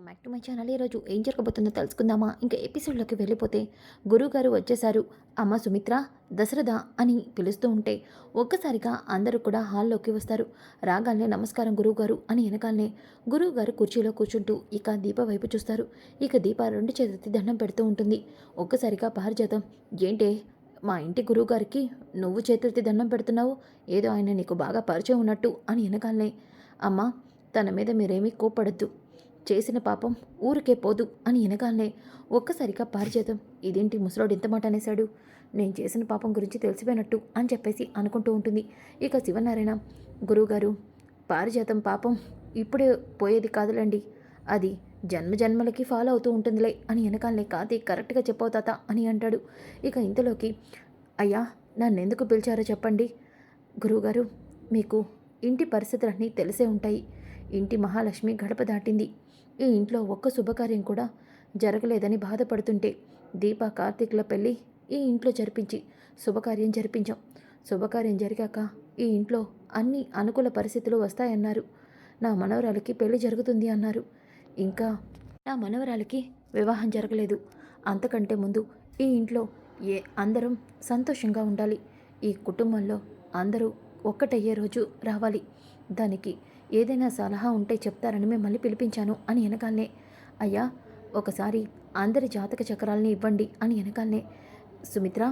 Welcome back to my channel. ఈరోజు ఏం జరగబోతుందో తెలుసుకుందామా? ఇంకా ఎపిసోడ్లోకి వెళ్ళిపోతే గురువుగారు వచ్చేశారు. అమ్మ సుమిత్ర దశరథ అని పిలుస్తూ ఉంటే ఒక్కసారిగా అందరూ కూడా హాల్లోకి వస్తారు. రాగానే నమస్కారం గురువుగారు అని వెనకాలనే గురువుగారు కుర్చీలో కూర్చుంటూ ఇక దీప వైపు చూస్తారు. ఇక దీప రెండు చేతి దండం పెడుతూ ఉంటుంది. ఒక్కసారిగా పారిజాతం. ఏంటే? మా ఇంటి గురువుగారికి నువ్వు చేతులెత్తి దండం పెడుతున్నావు? ఏదో ఆయన నీకు బాగా పరిచయం ఉన్నట్టు అని వెనకాలనే. అమ్మ తన మీద మీరేమీ కోపడద్దు చేసిన పాపం ఊరికే పోదు అని వెనకాలనే ఒక్కసారిగా పారిజాతం ఇదేంటి ముసలోడు ఇంత మాట అనేశాడు? నేను చేసిన పాపం గురించి తెలిసిపోయినట్టు అని చెప్పేసి అనుకుంటూ ఉంటుంది. ఇక శివనారాయణ గురువుగారు పారిజాతం పాపం ఇప్పుడే పోయేది కాదులండి. అది జన్మ జన్మలకి ఫాలో అవుతూ ఉంటుందిలే అని వెనకాలనే కాది కరెక్ట్గా చెప్పవు తాత అని అంటాడు. ఇక ఇంతలోకి అయ్యా నన్నెందుకు పిలిచారో చెప్పండి. గురువుగారు మీకు ఇంటి పరిస్థితులన్నీ తెలిసే ఉంటాయి. ఇంటి మహాలక్ష్మి గడప దాటింది. ఈ ఇంట్లో ఒక్క శుభకార్యం కూడా జరగలేదని బాధపడుతుంటే దీప కార్తీక్ల పెళ్ళి ఈ ఇంట్లో జరిపించి శుభకార్యం జరిపించాం. శుభకార్యం జరిగాక ఈ ఇంట్లో అన్ని అనుకూల పరిస్థితులు వస్తాయన్నారు. నా మనవరాలకి పెళ్ళి జరుగుతుంది అన్నారు. ఇంకా నా మనవరాలకి వివాహం జరగలేదు. అంతకంటే ముందు ఈ ఇంట్లో ఏ అందరం సంతోషంగా ఉండాలి. ఈ కుటుంబంలో అందరూ ఒక్కటయ్యే రోజు రావాలి. దానికి ఏదైనా సలహా ఉంటే చెప్తారని మిమ్మల్ని పిలిపించాను అని వెనకాలనే అయ్యా ఒకసారి అందరి జాతక చక్రాలని ఇవ్వండి అని వెనకాలనే సుమిత్ర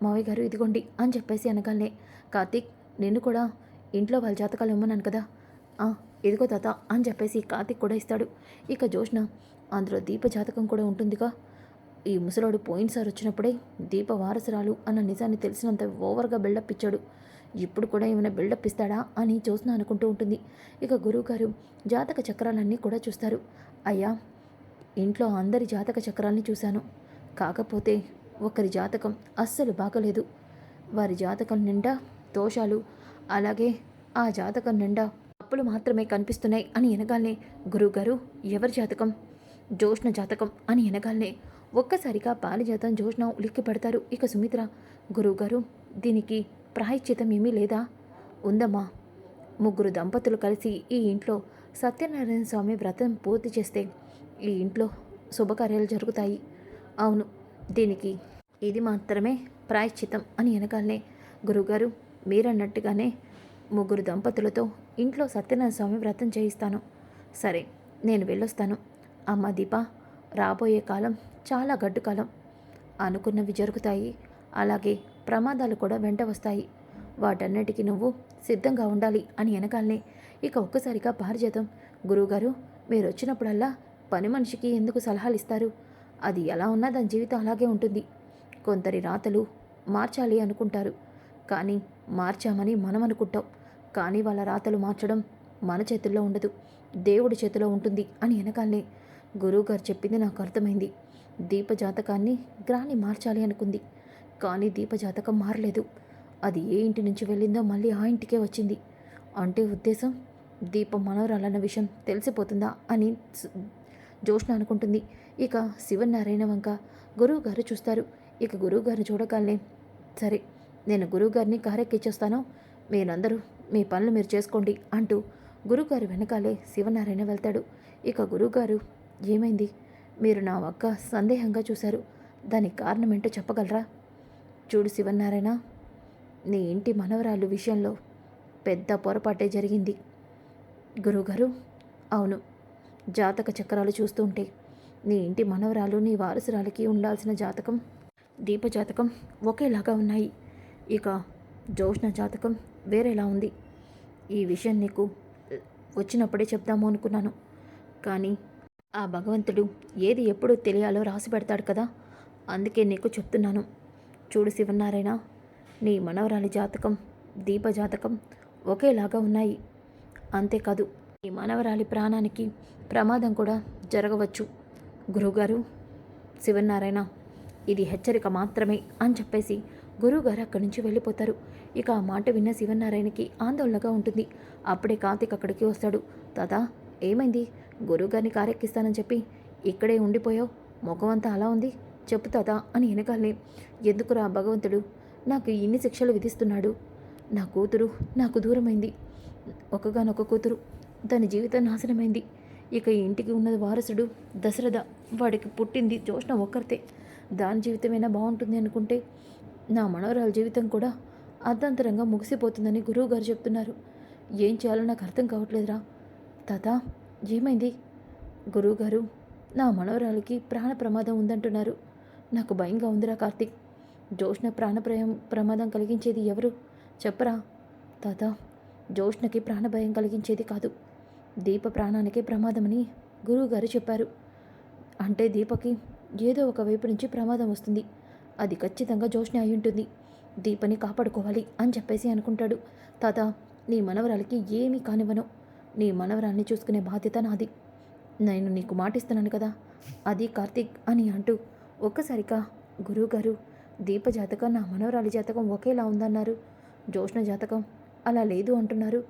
మావయ్య గారు ఇదిగోండి అని చెప్పేసి వెనకాలనే కార్తీక్ నిన్ను కూడా ఇంట్లో వాళ్ళ జాతకాలు ఇమ్మన్నాను కదా "ఆ, ఇదిగో తాత అని చెప్పేసి కార్తీక్ కూడా ఇస్తాడు. ఇక జోష్న అందులో దీప జాతకం కూడా ఉంటుందిగా ఈ ముసలోడు పోయినసారి వచ్చినప్పుడే దీప వారసురాలు అన్న నిజాన్ని తెలిసినంత ఓవర్గా బిల్డప్ ఇచ్చాడు. ఇప్పుడు కూడా ఏమైనా బిల్డప్ ఇస్తాడా అని చూసిన అనుకుంటూ ఉంటుంది. ఇక గురువుగారు జాతక చక్రాలన్నీ కూడా చూస్తారు. అయ్యా ఇంట్లో అందరి జాతక చక్రాల్ని చూశాను. కాకపోతే ఒకరి జాతకం అస్సలు బాగలేదు. వారి జాతకం నిండా దోషాలు అలాగే ఆ జాతకం నిండా అప్పులు మాత్రమే కనిపిస్తున్నాయి అని ఎనగాలనే గురువుగారు ఎవరి జాతకం? జోష్ణ జాతకం అని ఎనగాలనే ఒక్కసారిగా పారిజాతం జోష్ణ ఉలిక్కి పడతారు ఇక సుమిత్ర గురువుగారు దీనికి ప్రాయశ్చితం ఏమీ లేదా? ఉందమ్మా. ముగ్గురు దంపతులు కలిసి ఈ ఇంట్లో సత్యనారాయణ స్వామి వ్రతం పూర్తి చేస్తే ఈ ఇంట్లో శుభకార్యాలు జరుగుతాయి. అవును దీనికి ఇది మాత్రమే ప్రాయశ్చితం అని వెనకాలనే గురుగారు మీరన్నట్టుగానే ముగ్గురు దంపతులతో ఇంట్లో సత్యనారాయణ స్వామి వ్రతం చేయిస్తాను. సరే నేను వెళ్ళొస్తాను. అమ్మ దీప రాబోయే కాలం చాలా గడ్డు కాలం అనుకున్నవి జరుగుతాయి. అలాగే ప్రమాదాలు కూడా వెంట వస్తాయి. వాటన్నిటికీ నువ్వు సిద్ధంగా ఉండాలి అని వెనకాలనే ఇక ఒక్కసారిగా పారిజాతం. గురువుగారు మీరు వచ్చినప్పుడల్లా పని మనిషికి ఎందుకు సలహాలు ఇస్తారు? అది ఎలా ఉన్నా దాని జీవితం అలాగే ఉంటుంది. కొందరి రాతలు మార్చాలి అనుకుంటారు. కానీ మార్చామని మనం అనుకుంటాం కానీ వాళ్ళ రాతలు మార్చడం మన చేతుల్లో ఉండదు. దేవుడి చేతిలో ఉంటుంది అని వెనకాలనే గురువుగారు చెప్పింది నాకు అర్థమైంది. దీప జాతకాన్ని గ్రాని మార్చాలి అనుకుంది. కానీ దీప జాతకం మారలేదు. అది ఏ ఇంటి నుంచి వెళ్ళిందో మళ్ళీ ఆ ఇంటికే వచ్చింది. అంటే ఉద్దేశం? దీప మనోరాలన్న విషయం తెలిసిపోతుందా అని జోష్ణ అనుకుంటుంది. ఇక శివనారాయణ వంక గురువుగారు చూస్తారు. ఇక గురువుగారిని చూడగానే సరే నేను గురువుగారిని కారెక్కిచ్చేస్తాను. మీరందరూ మీ పనులు మీరు చేసుకోండి అంటూ గురుగారు వెనకాలే శివనారాయణ వెళ్తాడు. ఇక గురువుగారు ఏమైంది? మీరు నా అక్క సందేహంగా చూశారు. దానికి కారణం ఏంటో చెప్పగలరా? చూడు శివనారాయణ నీ ఇంటి మనవరాలు విషయంలో పెద్ద పొరపాటే జరిగింది. గురువుగారు అవును జాతక చక్రాలు చూస్తుంటే నీ ఇంటి మనవరాలు నీ వారసురాలికి ఉండాల్సిన జాతకం దీప జాతకం ఒకేలాగా ఉన్నాయి. ఇక జోష్ణ జాతకం వేరేలా ఉంది. ఈ విషయం నీకు వచ్చినప్పుడే చెప్దాము అనుకున్నాను. కానీ ఆ భగవంతుడు ఏది ఎప్పుడు తెలియాలో రాసి పెడతాడు కదా అందుకే నీకు చెప్తున్నాను. చూడు శివనారాయణ నీ మనవరాలి జాతకం దీప జాతకం ఒకేలాగా ఉన్నాయి. అంతేకాదు నీ మనవరాలి ప్రాణానికి ప్రమాదం కూడా జరగవచ్చు. గురువుగారు శివనారాయణ ఇది హెచ్చరిక మాత్రమే అని చెప్పేసి గురువుగారు అక్కడి నుంచి వెళ్ళిపోతారు. ఇక ఆ మాట విన్న శివనారాయణకి ఆందోళనగా ఉంటుంది. అప్పుడే కార్తీక్ అక్కడికి వస్తాడు. తాత ఏమైంది? గురువుగారిని కారెక్కిస్తానని చెప్పి ఇక్కడే ఉండిపోయావు? ముఖం అంతా అలా ఉంది? చెప్పు అని వెనకాలే ఎందుకురా భగవంతుడు? నాకు ఇన్ని శిక్షలు విధిస్తున్నాడు. నా కూతురు నాకు దూరమైంది. ఒకగానొక కూతురు. దాని జీవితం నాశనమైంది. ఇక ఇంటికి ఉన్నది వారసుడు దశరథ. వాడికి పుట్టింది జోష్ణ ఒక్కరితే. దాని జీవితమైనా బాగుంటుంది అనుకుంటే నా మనవరాల జీవితం కూడా అర్ధాంతరంగా ముగిసిపోతుందని గురువు గారు చెప్తున్నారు. ఏం చేయాలో నాకు అర్థం కావట్లేదురా. తాత ఏమైంది? గురువుగారు నా మనవరాలికి ప్రాణ ప్రమాదం ఉందంటున్నారు. నాకు భయంగా ఉందిరా కార్తీక్. జోష్ణ ప్రాణప్రయం ప్రమాదం కలిగించేది ఎవరు? చెప్పరా. తాత జోష్ణకి ప్రాణభయం కలిగించేది కాదు. దీప ప్రాణానికి ప్రమాదమని గురువుగారు చెప్పారు. అంటే దీపకి ఏదో ఒక వైపు నుంచి ప్రమాదం వస్తుంది. అది ఖచ్చితంగా జోష్ణ అయి ఉంటుంది. దీపని కాపాడుకోవాలి అని చెప్పేసి అనుకుంటాడు. తాత నీ మనవరాలకి ఏమీ కానివ్వను. నీ మనవరాల్ని చూసుకునే బాధ్యత నాది. నేను నీకు మాటిస్తున్నాను కదా. అది కార్తీక్ అని అంటూ ఒక్కసారిగా గురువుగారు దీప జాతకం నా మనోరాలి జాతకం ఒకేలా ఉందన్నారు. జోష్ణ జాతకం అలా లేదు అంటున్నారు.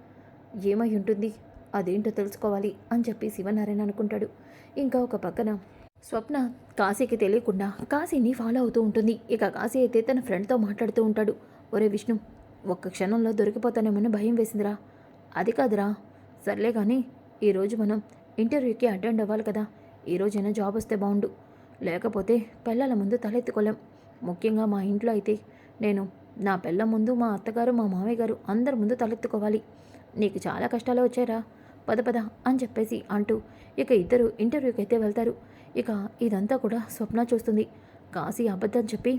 ఏమై ఉంటుంది? అదేంటో తెలుసుకోవాలి అని చెప్పి శివనారాయణ అనుకుంటాడు. ఇంకా ఒక పక్కన స్వప్న కాశీకి తెలియకుండా కాశీని ఫాలో అవుతూ ఉంటుంది. ఇక కాశీ అయితే తన ఫ్రెండ్తో మాట్లాడుతూ ఉంటాడు. ఒరే విష్ణు ఒక్క క్షణంలో దొరికిపోతానేమని భయం వేసిందిరా. అది కాదురా. సర్లే కానీ ఈరోజు మనం ఇంటర్వ్యూకి అటెండ్ అవ్వాలి కదా. ఈరోజైనా జాబ్ వస్తే బాగుండు. లేకపోతే పిల్లల ముందు తలెత్తుకోలేం. ముఖ్యంగా మా ఇంట్లో అయితే నేను నా పిల్ల ముందు మా అత్తగారు మా మామయ్య గారు అందరి ముందు తలెత్తుకోవాలి. నీకు చాలా కష్టాలు వచ్చారా పద పద అని చెప్పేసి అంటూ ఇక ఇద్దరు ఇంటర్వ్యూకి అయితే వెళ్తారు. ఇక ఇదంతా కూడా స్వప్న చూస్తుంది. కాశీ అబద్ధం చెప్పి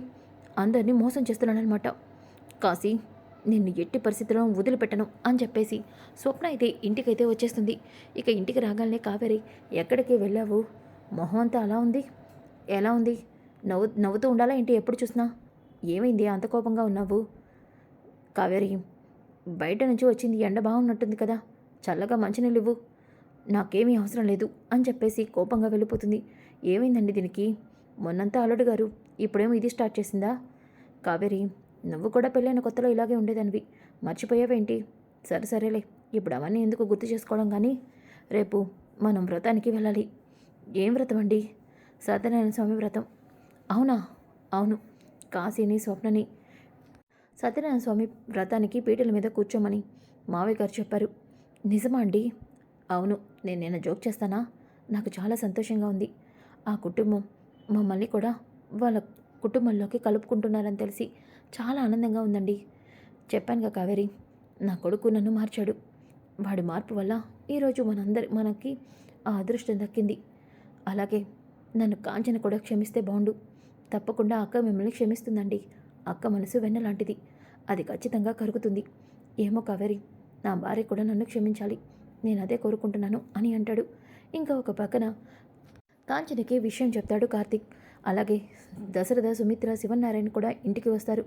అందరినీ మోసం చేస్తున్నాడనమాట కాశీ నిన్ను ఎట్టి పరిస్థితుల్లో వదిలిపెట్టను అని చెప్పేసి స్వప్న అయితే ఇంటికైతే వచ్చేస్తుంది. ఇక ఇంటికి రాగానే కావేరి ఎక్కడికి వెళ్ళావు? మొహం అంతా అలా ఉంది? ఎలా ఉంది? నవ్వు నవ్వుతూ ఉండాలా ఏంటి? ఎప్పుడు చూసినా ఏమైంది? అంత కోపంగా ఉన్నావు? కావేరి బయట నుంచి వచ్చింది ఎండ బాగున్నట్టుంది కదా. చల్లగా మంచినీళ్ళు ఇవ్వు. నాకేమీ అవసరం లేదు అని చెప్పేసి కోపంగా వెళ్ళిపోతుంది. ఏమైందండి దీనికి? మొన్నంతా అల్లుడు గారు ఇప్పుడేమో ఇది స్టార్ట్ చేసిందా? కావేరి నువ్వు కూడా పెళ్ళైన కొత్తలో ఇలాగే ఉండేదానివి. మర్చిపోయావేంటి? సరే సరేలే. ఇప్పుడు అవన్నీ ఎందుకు గుర్తు చేసుకోవడం కానీ? రేపు మనం వ్రతానికి వెళ్ళాలి. ఏం వ్రతం అండి? సత్యనారాయణ స్వామి వ్రతం. అవునా? అవును. కాశీని స్వప్నని. సత్యనారాయణ స్వామి వ్రతానికి పీటల మీద కూర్చోమని మావయ్య గారు చెప్పారు. నిజమా అండి? అవును. నేను నిన్న జోక్ చేస్తానా? నాకు చాలా సంతోషంగా ఉంది. ఆ కుటుంబం మమ్మల్ని కూడా వాళ్ళ కుటుంబంలోకి కలుపుకుంటున్నారని తెలిసి చాలా ఆనందంగా ఉందండి. చెప్పానుగా కావేరి నా కొడుకు నన్ను మార్చాడు. వాడి మార్పు వల్ల ఈరోజు మనందరి మనకి ఆ అదృష్టం దక్కింది. అలాగే నన్ను కాంచన కూడా క్షమిస్తే బాగుండు తప్పకుండా అక్క మిమ్మల్ని క్షమిస్తుందండి. అక్క మనసు వెన్నలాంటిది అది ఖచ్చితంగా కరుగుతుంది. ఏమో కావేరి నా భార్య కూడా నన్ను క్షమించాలి. నేను అదే కోరుకుంటున్నాను అని అంటాడు. ఇంకా ఒక పక్కన కాంచనకి విషయం చెప్తాడు కార్తిక్. అలాగే దశరథ సుమిత్ర శివనారాయణ కూడా ఇంటికి వస్తారు.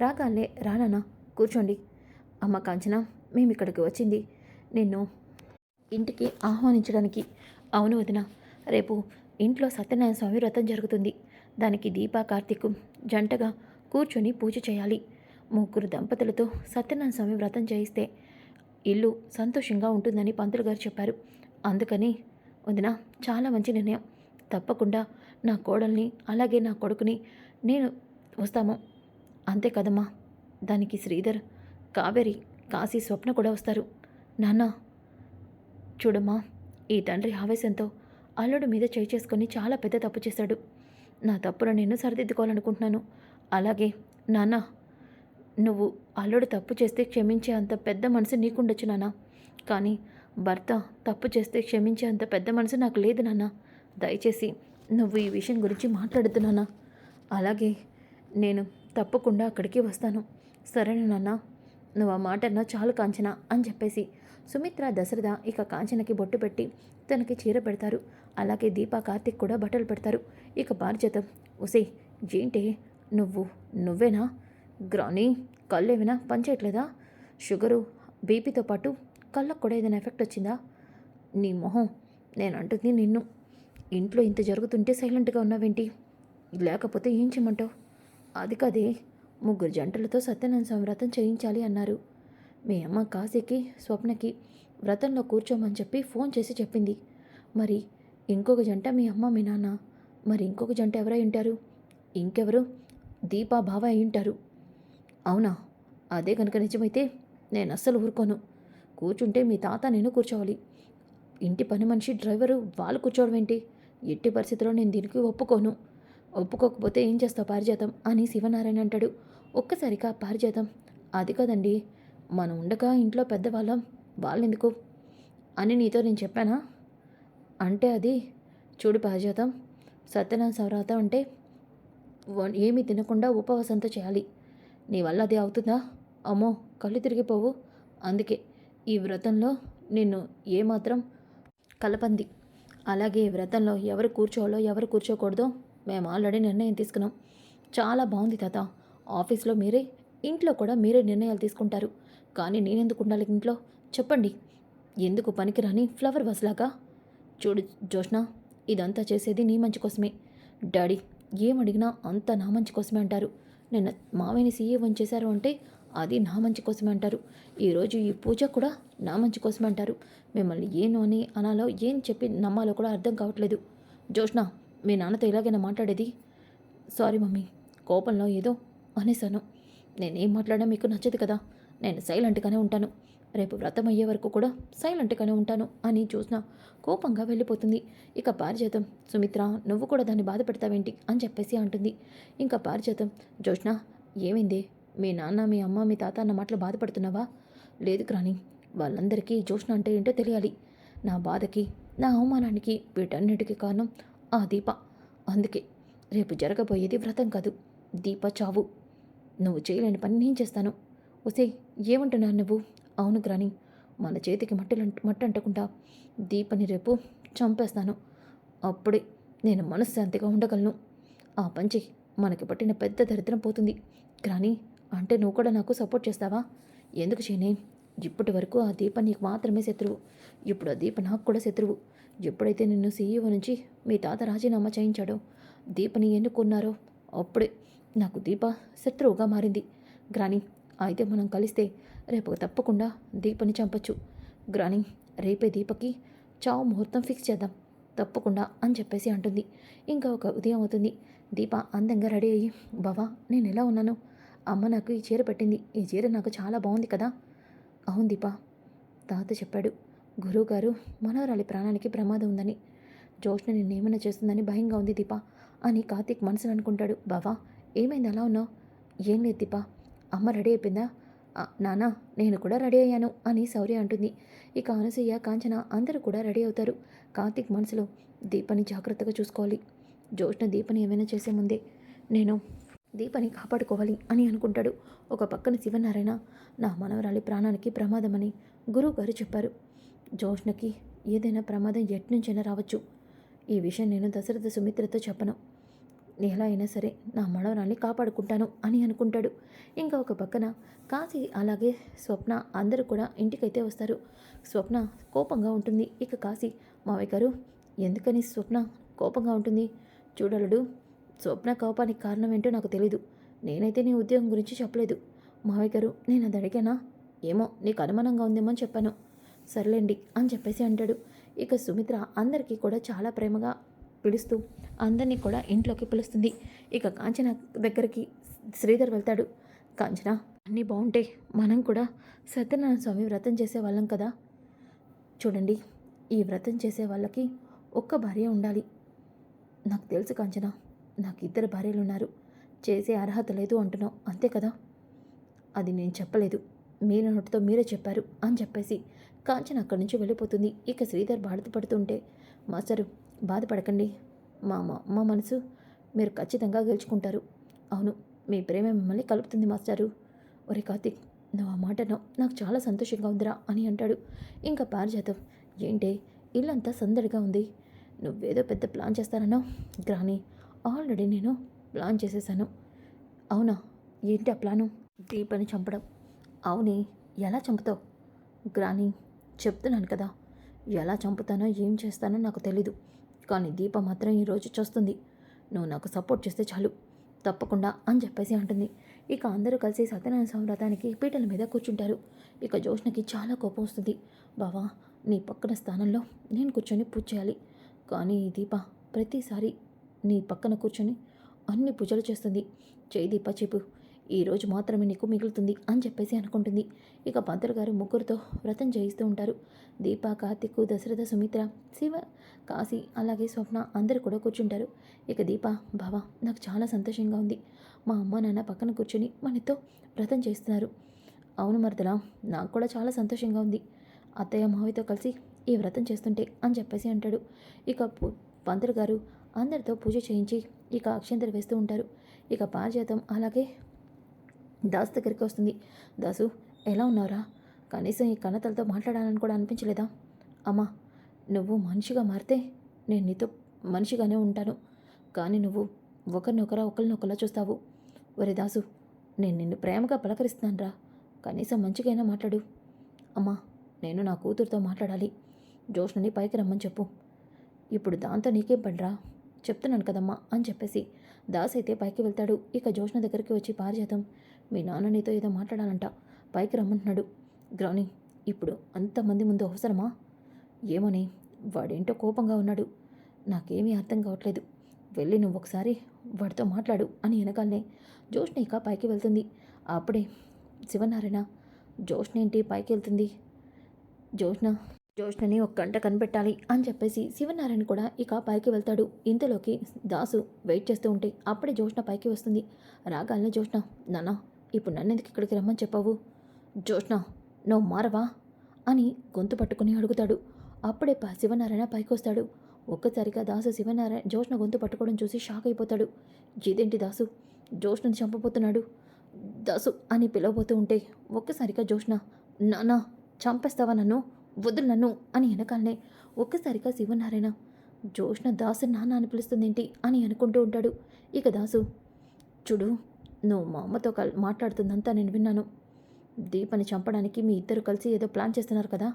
రాగానే రానా కూర్చోండి. అమ్మ కాంచన మేము ఇక్కడికి వచ్చింది. నిన్ను ఇంటికి ఆహ్వానించడానికి. అవును వదిన రేపు ఇంట్లో సత్యనారాయణ స్వామి వ్రతం జరుగుతుంది. దానికి దీపా కార్తీక్ జంటగా కూర్చొని పూజ చేయాలి. ముగ్గురు దంపతులతో సత్యనారాయణ స్వామి వ్రతం చేయిస్తే ఇల్లు సంతోషంగా ఉంటుందని పంతులు గారు చెప్పారు. అందుకని వదిన చాలా మంచి నిర్ణయం. తప్పకుండా నా కోడల్ని అలాగే నా కొడుకుని నేను వస్తాము. అంతే కదమ్మా. దానికి శ్రీధర్ కావేరి కాశీ స్వప్న కూడా వస్తారు. నాన్న చూడమ్మా. ఈ తండ్రి ఆవేశంతో అల్లుడు మీద చేయి చేసుకొని చాలా పెద్ద తప్పు చేశాడు. నా తప్పును నేను సరిదిద్దుకోవాలనుకుంటున్నాను. అలాగే నాన్న నువ్వు అల్లుడు తప్పు చేస్తే క్షమించే అంత పెద్ద మనసు నీకుండొచ్చు నాన్న. కానీ భర్త తప్పు చేస్తే క్షమించే అంత పెద్ద మనసు నాకు లేదు నాన్న. దయచేసి నువ్వు ఈ విషయం గురించి మాట్లాడుతున్నానా అలాగే నేను తప్పకుండా అక్కడికి వస్తాను. సరేనా నాన్న. నువ్వు ఆ మాట అన్నా చాలు కాంచన అని చెప్పేసి సుమిత్ర దశరథ ఇక కాంచనకి బొట్టు పెట్టి తనకి చీర పెడతారు. అలాగే దీపా కార్తిక్ కూడా బట్టలు పెడతారు. ఇక బాధ్యత ఒసే ఏంటి? నువ్వు నువ్వేనా? గ్రాని కళ్ళు ఏమైనా పనిచేయట్లేదా షుగరు బీపీతో పాటు కళ్ళకు కూడా ఏదైనా ఎఫెక్ట్ వచ్చిందా? నీ మొహం నేను అంటుంది నిన్ను. ఇంట్లో ఇంత జరుగుతుంటే సైలెంట్గా ఉన్నావేంటి? లేకపోతే ఏం చేయమంటావు? అది కదే ముగ్గురు జంటలతో సత్యనారాయణ స్వామి వ్రతం చేయించాలి అన్నారు. మీ అమ్మ కాశీకి స్వప్నకి వ్రతంలో కూర్చోమని చెప్పి ఫోన్ చేసి చెప్పింది. మరి ఇంకొక జంట మీ అమ్మ మీ నాన్న. మరి ఇంకొక జంట ఎవరై ఉంటారు? ఇంకెవరు? దీపా బావ అయి ఉంటారు. అవునా? అదే కనుక నిజమైతే నేను అస్సలు ఊరుకోను. కూర్చుంటే మీ తాత నేను కూర్చోవాలి. ఇంటి పని మనిషి డ్రైవరు వాళ్ళు కూర్చోవడం ఏంటి? ఎట్టి పరిస్థితిలో నేను దీనికి ఒప్పుకోను. ఒప్పుకోకపోతే ఏం చేస్తావు పారిజాతం? అని శివనారాయణ అంటాడు. ఒక్కసారిగా పారిజాతం. అది కదండి. మనం ఉండగా ఇంట్లో పెద్దవాళ్ళం. వాళ్ళెందుకు? అని నీతో నేను చెప్పానా? అంటే అది చూడు పారిజాతం సత్యనారాయణ సౌరాతం అంటే ఏమీ తినకుండా ఉపవాసంతో చేయాలి. నీ వల్ల అది అవుతుందా? అమ్మో కళ్ళు తిరిగిపోవు. అందుకే ఈ వ్రతంలో నిన్ను ఏమాత్రం కలపంది. అలాగే ఈ వ్రతంలో ఎవరు కూర్చోవాలో ఎవరు కూర్చోకూడదో మేము ఆల్రెడీ నిర్ణయం తీసుకున్నాం. చాలా బాగుంది తాత. ఆఫీస్లో మీరే ఇంట్లో కూడా మీరే నిర్ణయాలు తీసుకుంటారు. కానీ నేనెందుకు ఉండాలి ఇంట్లో? చెప్పండి. ఎందుకు పనికిరాని ఫ్లవర్ వసలాగా చూడు జోష్ణ ఇదంతా చేసేది నీ మంచి కోసమే. డాడీ ఏమడిగినా అంత నా మంచి కోసమే అంటారు. నిన్న మావయ్యని సీఏ చేశారు అంటే అది నా మంచి కోసమే అంటారు. ఈరోజు ఈ పూజ కూడా నా మంచి కోసమే అంటారు. మిమ్మల్ని ఏను అని అనాలో ఏం చెప్పి నమ్మాలో కూడా అర్థం కావట్లేదు. జోష్ణ మీ నాన్నతో ఇలాగైనా మాట్లాడేది? సారీ మమ్మీ కోపంలో ఏదో అనేసాను నేనేం మాట్లాడినా మీకు నచ్చదు కదా. నేను సైలెంట్గానే ఉంటాను. రేపు వ్రతం అయ్యే వరకు కూడా సైలెంట్గానే ఉంటాను అని చూసినా కోపంగా వెళ్ళిపోతుంది. ఇక పారిజాతం సుమిత్ర నువ్వు కూడా దాన్ని బాధ పెడతావేంటి అని చెప్పేసి అంటుంది. ఇంకా పారిజాతం జోష్న ఏమైంది? మీ నాన్న మీ అమ్మ మీ తాత అన్న మాటలు బాధపడుతున్నావా లేదు క్రాని వాళ్ళందరికీ జోష్న అంటే ఏంటో తెలియాలి. నా బాధకి నా అవమానానికి వీటన్నిటికీ కారణం ఆ దీప. అందుకే రేపు జరగబోయేది వ్రతం కాదు దీప చావు. నువ్వు చేయలేని పని నేను చేస్తాను. ఒసే ఏమంటున్నావు నువ్వు? అవును గ్రాని మన చేతికి మట్టలు మట్టి అంటకుండా దీపని రేపు చంపేస్తాను. అప్పుడే నేను మనశ్శాంతిగా ఉండగలను. ఆ పంచి మనకి పట్టిన పెద్ద దరిద్రం పోతుంది. గ్రాని అంటే నువ్వు కూడా నాకు సపోర్ట్ చేస్తావా? ఎందుకు చేయనే ఇప్పటి వరకు ఆ దీప నీకు మాత్రమే శత్రువు. ఇప్పుడు ఆ దీప నాకు కూడా శత్రువు. ఎప్పుడైతే నిన్ను సీఈఓ నుంచి మీ తాత రాజీనామా చేయించాడో దీపని ఎన్నుకున్నారో అప్పుడే నాకు దీప శత్రువుగా మారింది. గ్రాని అయితే మనం కలిస్తే రేపు తప్పకుండా దీపని చంపచ్చు. గ్రాని రేపే దీపకి చావు ముహూర్తం ఫిక్స్ చేద్దాం. తప్పకుండా అని చెప్పేసి అంటుంది. ఇంకా ఒక ఉదయం అవుతుంది. దీప అందంగా రెడీ అయ్యి బావా నేను ఎలా ఉన్నాను? అమ్మ నాకు ఈ చీర పెట్టింది. ఈ చీర నాకు చాలా బాగుంది కదా? అవును దీప తాత చెప్పాడు. గురువుగారు మనోరాలి ప్రాణానికి ప్రమాదం ఉందని. జోష్న నిన్నేమైనా చేస్తుందని భయంగా ఉంది దీప అని కార్తీక్ మనసును అనుకుంటాడు. బావా ఏమైంది? అలా ఉన్నావు? ఏం లేదు దీప. అమ్మ రెడీ అయిపోయిందా? నానా నేను కూడా రెడీ అయ్యాను అని శౌర్య అంటుంది. ఇక అనసూయ కాంచన అందరూ కూడా రెడీ అవుతారు. కార్తీక్ మనసులో దీపని జాగ్రత్తగా చూసుకోవాలి. జోష్న దీపని ఏమైనా చేసే ముందే నేను దీపని కాపాడుకోవాలి అని అనుకుంటాడు. ఒక పక్కన శివనారాయణ నా మనవరాలి ప్రాణానికి ప్రమాదమని గురువు గారు చెప్పారు. జోష్నకి ఏదైనా ప్రమాదం ఎట్నుంచైనా రావచ్చు. ఈ విషయం నేను దశరథ సుమిత్రతో చెప్పను. ఎలా అయినా సరే నా మనవరాల్ని కాపాడుకుంటాను అని అనుకుంటాడు. ఇంకా ఒక పక్కన కాశీ అలాగే స్వప్న అందరూ కూడా ఇంటికైతే వస్తారు. స్వప్న కోపంగా ఉంటుంది. ఇక కాశీ మావయ్య గారు ఎందుకని స్వప్న కోపంగా ఉంటుంది? చూడలుడు స్వప్న కోపానికి కారణం ఏంటో నాకు తెలీదు. నేనైతే నీ ఉద్యోగం గురించి చెప్పలేదు. మావయ్య గారు నేను అది అడిగానా? ఏమో నీకు అనుమానంగా ఉందేమో అని చెప్పాను. సర్లేండి అని చెప్పేసి అంటాడు. ఇక సుమిత్ర అందరికీ కూడా చాలా ప్రేమగా పిలుస్తూ అందరినీ కూడా ఇంట్లోకి పిలుస్తుంది. ఇక కాంచన దగ్గరికి శ్రీధర్ వెళ్తాడు. కాంచన అన్నీ బాగుంటే మనం కూడా సత్యనారాయణ స్వామి వ్రతం చేసే వాళ్ళం కదా. చూడండి ఈ వ్రతం చేసే వాళ్ళకి ఒక్క భార్య ఉండాలి. నాకు తెలుసు కాంచన నాకు ఇద్దరు భార్యలు ఉన్నారు. చేసే అర్హత లేదు అంటున్నావు అంతే కదా? అది నేను చెప్పలేదు. మీరు నోటితో మీరే చెప్పారు అని చెప్పేసి కాంచన అక్కడి నుంచి వెళ్ళిపోతుంది. ఇక శ్రీధర్ బాధపడుతుంటే మాస్టరు బాధపడకండి మా మా మనసు మీరు ఖచ్చితంగా గెలుచుకుంటారు. అవును మీ ప్రేమ మిమ్మల్ని కలుపుతుంది మాస్టారు. ఒరే కార్తిక్ నువ్వు ఆ మాట నాకు చాలా సంతోషంగా ఉందిరా అని అంటాడు. ఇంకా పారిజాతం. ఏంటే ఇల్లంతా సందడిగా ఉంది. నువ్వేదో పెద్ద ప్లాన్ చేస్తానన్నావు. గ్రాని ఆల్రెడీ నేను ప్లాన్ చేసేసాను. అవునా? ఏంటి ఆ ప్లాను? దీపని చంపడం. అవునే ఎలా చంపుతావు? గ్రాని చెప్తున్నాను కదా. ఎలా చంపుతానో ఏం చేస్తానో నాకు తెలీదు. కానీ దీప మాత్రం ఈరోజు చూస్తుంది. నువ్వు నాకు సపోర్ట్ చేస్తే చాలు. తప్పకుండా అని చెప్పేసి అంటుంది. ఇక అందరూ కలిసి సత్యనారాయణ స్వామి వ్రతానికి పీటల మీద కూర్చుంటారు. ఇక జోష్ణకి చాలా కోపం వస్తుంది. బావా నీ పక్కన స్థానంలో నేను కూర్చొని పూజ చేయాలి. కానీ ఈ దీప ప్రతిసారి నీ పక్కన కూర్చొని అన్ని పూజలు చేస్తుంది. చేయి దీప చెప్పు. ఈ రోజు మాత్రమే నీకు మిగులుతుంది అని చెప్పేసి అనుకుంటుంది. ఇక పంతులు గారు ముగ్గురితో వ్రతం చేయిస్తూ ఉంటారు. దీప కార్తిక్ దశరథ సుమిత్ర శివ కాశీ అలాగే స్వప్న అందరూ కూడా కూర్చుంటారు. ఇక దీప బావా నాకు చాలా సంతోషంగా ఉంది. మా అమ్మ నాన్న పక్కన కూర్చొని మనతో వ్రతం చేస్తున్నారు. అవును మరదలా నాకు కూడా చాలా సంతోషంగా ఉంది. అత్తయ్య మావితో కలిసి ఈ వ్రతం చేస్తుంటే అని చెప్పేసి అంటాడు. ఇక పంతులు గారు అందరితో పూజ చేయించి ఇక అక్షంతలు వేస్తూ ఉంటారు. ఇక పారిజాతం అలాగే దాస్ దగ్గరికి వస్తుంది. దాసు ఎలా ఉన్నావురా? కనీసం ఈ కన్నతలతో మాట్లాడాలని కూడా అనిపించలేదా? అమ్మా నువ్వు మనిషిగా మారితే నేను నీతో మనిషిగానే ఉంటాను. కానీ నువ్వు ఒకరినొకరా ఒకరినొకలా చూస్తావు. ఒరే దాసు నేను నిన్ను ప్రేమగా పలకరిస్తున్నాను రా కనీసం మంచిగైనా మాట్లాడు. అమ్మా నేను నా కూతురుతో మాట్లాడాలి. జోష్నని పైకి రమ్మని చెప్పు. ఇప్పుడు దాంతో నీకేం పడరా చెప్తున్నాను కదమ్మా అని చెప్పేసి దాస్ అయితే పైకి వెళ్తాడు. ఇక జోష్న దగ్గరికి వచ్చి పారిజాతం. మీ నాన్న నీతో ఏదో మాట్లాడాలంట. పైకి రమ్మంటున్నాడు. గ్రౌని ఇప్పుడు అంతమంది ముందు అవసరమా? ఏమని వాడేంటో కోపంగా ఉన్నాడు. నాకేమీ అర్థం కావట్లేదు. వెళ్ళి నువ్వు ఒకసారి వాడితో మాట్లాడు అని వెనకాలనే జోష్న ఇక పైకి వెళ్తుంది. అప్పుడే శివనారాయణ జోష్న ఏంటి పైకి వెళ్తుంది? జోష్న జోష్నని ఒక గంట కనిపెట్టాలి అని చెప్పేసి శివనారాయణ కూడా ఇక పైకి వెళ్తాడు. ఇంతలోకి దాసు వెయిట్ చేస్తూ ఉంటే అప్పుడే జోష్న పైకి వస్తుంది. రాగాలనే జోష్న నాన్న ఇప్పుడు నన్నెందుకు ఇక్కడికి రమ్మని చెప్పావు? జోష్ణ నువ్వు మారవా? అని గొంతు పట్టుకుని అడుగుతాడు. అప్పుడే శివనారాయణ పైకొస్తాడు. ఒక్కసారిగా దాసు శివనారాయణ జోష్ణ గొంతు పట్టుకోవడం చూసి షాక్ అయిపోతాడు. ఇదేంటి దాసు? జోష్ణని చంపబోతున్నాడు. దాసు అని పిలవబోతూ ఉంటే ఒక్కసారిగా జోష్ణ నాన్న చంపేస్తావా నన్ను? వదులు నన్ను? అని వెనకాలనే ఒక్కసారిగా శివనారాయణ జోష్ణ దాసు నాన్న అని పిలుస్తుందేంటి? అని అనుకుంటూ ఉంటాడు. ఇక దాసు చూడు నువ్వు మా అమ్మతో కల్ మాట్లాడుతుందంతా నేను విన్నాను. దీపని చంపడానికి మీ ఇద్దరు కలిసి ఏదో ప్లాన్ చేస్తున్నారు కదా?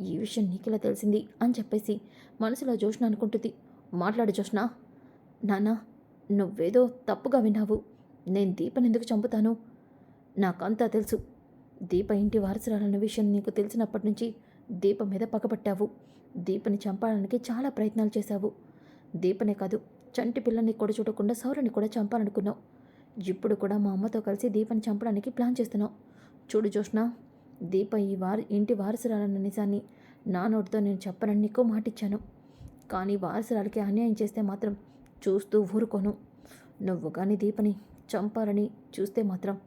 ఈ విషయం నీకెలా తెలిసింది? అని చెప్పేసి మనసులో జోష్న అనుకుంటుంది. మాట్లాడు జోష్న. నాన్న నువ్వేదో తప్పుగా విన్నావు. నేను దీపని ఎందుకు చంపుతాను? నాకంతా తెలుసు. దీప ఇంటి వారసురాలన్న విషయం నీకు తెలిసినప్పటి నుంచి దీప మీద పగపట్టావు దీపని చంపడానికి చాలా ప్రయత్నాలు చేశావు. దీపనే కాదు చంటి పిల్లని కూడా చూడకుండా సౌరని కూడా చంపాలనుకున్నావు. ఇప్పుడు కూడా మా అమ్మతో కలిసి దీపని చంపడానికి ప్లాన్ చేస్తున్నావు. చూడు జోష్ణ దీప ఈ వారి ఇంటి వారసురాలన్న నిజాన్ని నా నోటితో నేను చెప్పనని నీకు మాటిచ్చాను. కానీ వారసురాలకి అన్యాయం చేస్తే మాత్రం చూస్తూ ఊరుకోను. నువ్వు కానీ దీపని చంపాలని చూస్తే మాత్రం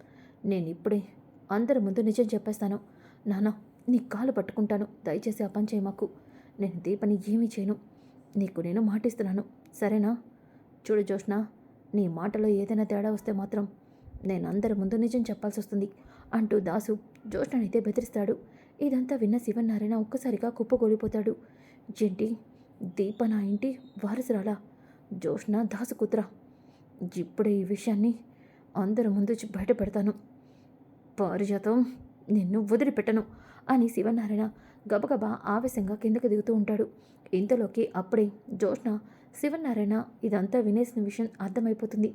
నేను ఇప్పుడే అందరి ముందు నిజం చెప్పేస్తాను. నాన్న నీ కాలు పట్టుకుంటాను. దయచేసి ఆ పని మాకు. నేను దీపని ఏమీ చేయను. నీకు నేను మాటిస్తున్నాను. సరేనా? చూడు జోష్న నీ మాటలో ఏదైనా తేడా వస్తే మాత్రం నేను అందరి ముందు నిజం చెప్పాల్సి వస్తుంది అంటూ దాసు జోష్ననైతే బెదిరిస్తాడు. ఇదంతా విన్న శివనారాయణ ఒక్కసారిగా కుప్పగోలిపోతాడు జంటి దీప నా ఇంటి వారసురాలా? జోష్న దాసు కూతురా? ఇప్పుడే ఈ విషయాన్ని అందరి ముందు బయటపెడతాను. బయట పెడతాను పారిజాతం నిన్ను వదిలిపెట్టను అని శివనారాయణ గబగబా ఆవేశంగా కిందకు దిగుతూ ఉంటాడు. ఇంతలోకి అప్పుడే జోష్న శివనారాయణ ఇదంతా వినేసిన విషయం అర్థమైపోతుంది.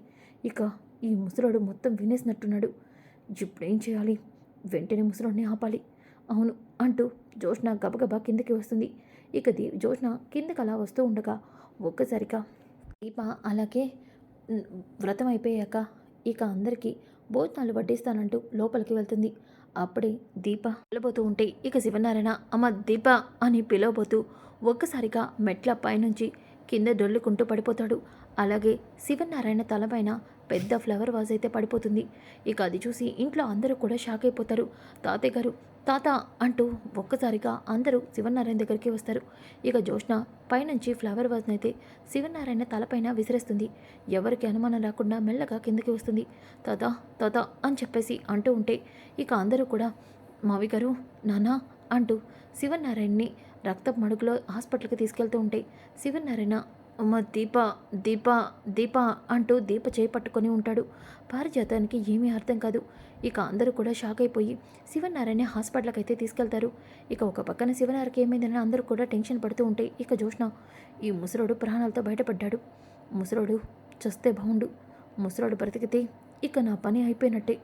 ఇక ఈ ముసలోడు మొత్తం వినేసినట్టున్నాడు. ఇప్పుడేం చేయాలి? వెంటనే ముసలోడిని ఆపాలి. అవును అంటూ జోష్న గబగబా కిందకి వస్తుంది. ఇక దీ జోష్న కిందకి అలా వస్తూ ఉండగా ఒక్కసారిగా దీప అలాగే వ్రతం అయిపోయాక ఇక అందరికీ భోజనాలు వడ్డిస్తానంటూ లోపలికి వెళ్తుంది. అప్పుడే దీప వెళ్ళబోతూ ఉంటే ఇక శివనారాయణ అమ్మ దీప అని పిలవబోతూ ఒక్కసారిగా మెట్ల పైనుంచి కింద డొల్లుకుంటూ పడిపోతాడు. అలాగే శివనారాయణ తలపైన పెద్ద ఫ్లవర్ వాజ్ అయితే పడిపోతుంది. ఇక అది చూసి ఇంట్లో అందరూ కూడా షాక్ అయిపోతారు. తాతయ్య గారు తాత అంటూ ఒక్కసారిగా అందరూ శివనారాయణ దగ్గరికి వస్తారు. ఇక జోష్న పైనుంచి ఫ్లవర్ వాజ్ని అయితే శివనారాయణ తలపైన విసిరేస్తుంది. ఎవరికి అనుమానం రాకుండా మెల్లగా కిందకి వస్తుంది. తాత తాత అని చెప్పేసి అంటూ ఉంటే ఇక అందరూ కూడా మావి గారు నానా అంటూ శివనారాయణని రక్తపు మడుగులో హాస్పిటల్కి తీసుకెళ్తూ ఉంటే శివనారాయణ అమ్మ దీప దీప దీప అంటూ దీప చేపట్టుకొని ఉంటాడు. పారిజాతానికి ఏమీ అర్థం కాదు. ఇక అందరూ కూడా షాక్ అయిపోయి శివనారాయణ హాస్పిటల్కి అయితే తీసుకెళ్తారు. ఇక ఒక పక్కన శివనారికి ఏమైందని అందరూ కూడా టెన్షన్ పడుతూ ఉంటే ఇక జోష్న ఈ ముసలోడు ప్రాణాలతో బయటపడ్డాడు. ముసలోడు చస్తే బాగుండు ముసలోడు బ్రతికితే ఇక నా పని అయిపోయినట్టే.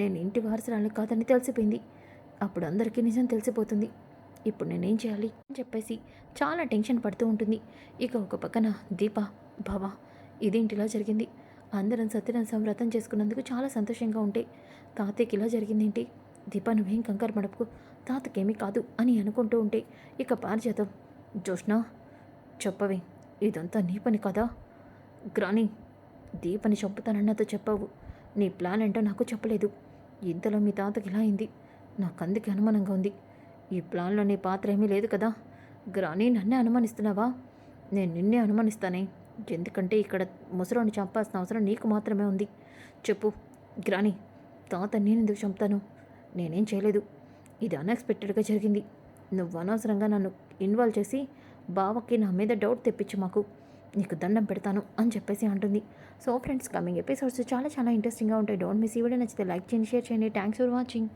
నేను ఇంటి వారసురాలని కాదని తెలిసిపోయింది. అప్పుడు అందరికీ నిజం తెలిసిపోతుంది. ఇప్పుడు నేనేం చేయాలి అని చెప్పేసి చాలా టెన్షన్ పడుతూ ఉంటుంది. ఇక ఒక పక్కన దీప బావా ఇదేంటిలా జరిగింది? అందరం సత్యనారాయణ వ్రతం చేసుకున్నందుకు చాలా సంతోషంగా ఉంటే తాతయ్యకి ఇలా జరిగిందేంటి? దీపా నువ్వేం కంగారు పడకు తాతకేమీ కాదు అని అనుకుంటూ ఉంటే ఇక పారిజాతం. జోష్నా చెప్పవే ఇదంతా నీ పని కదా? గ్రాని దీపని చంపుతానన్నతో చెప్పావు. నీ ప్లాన్ ఏంటో నాకు చెప్పలేదు. ఇంతలో మీ తాతకి ఇలా అయింది. నాకు అందుకే అనుమానంగా ఉంది. ఈ ప్లాన్లో నీ పాత్ర ఏమీ లేదు కదా. గ్రాని నన్నే అనుమానిస్తున్నావా? నేను నిన్నే అనుమానిస్తానే. ఎందుకంటే ఇక్కడ ముసలోని చంపాల్సిన అవసరం నీకు మాత్రమే ఉంది. చెప్పు. గ్రాని తాత నేను ఎందుకు చంపుతాను? నేనేం చేయలేదు. ఇది అన్ఎక్స్పెక్టెడ్గా జరిగింది. నువ్వు అనవసరంగా నన్ను ఇన్వాల్వ్ చేసి బావకి నా మీద డౌట్ తెప్పించు మాకు. నీకు దండం పెడతాను అని చెప్పేసి అంటుంది. సో ఫ్రెండ్స్ కమింగ్ ఎపిసోడ్స్ చాలా చాలా ఇంట్రెస్టింగ్గా ఉంటాయి. డోంట్ మిస్ ఈ వీడియో నచ్చితే లైక్ చేయండి షేర్ చేయండి. Thanks for watching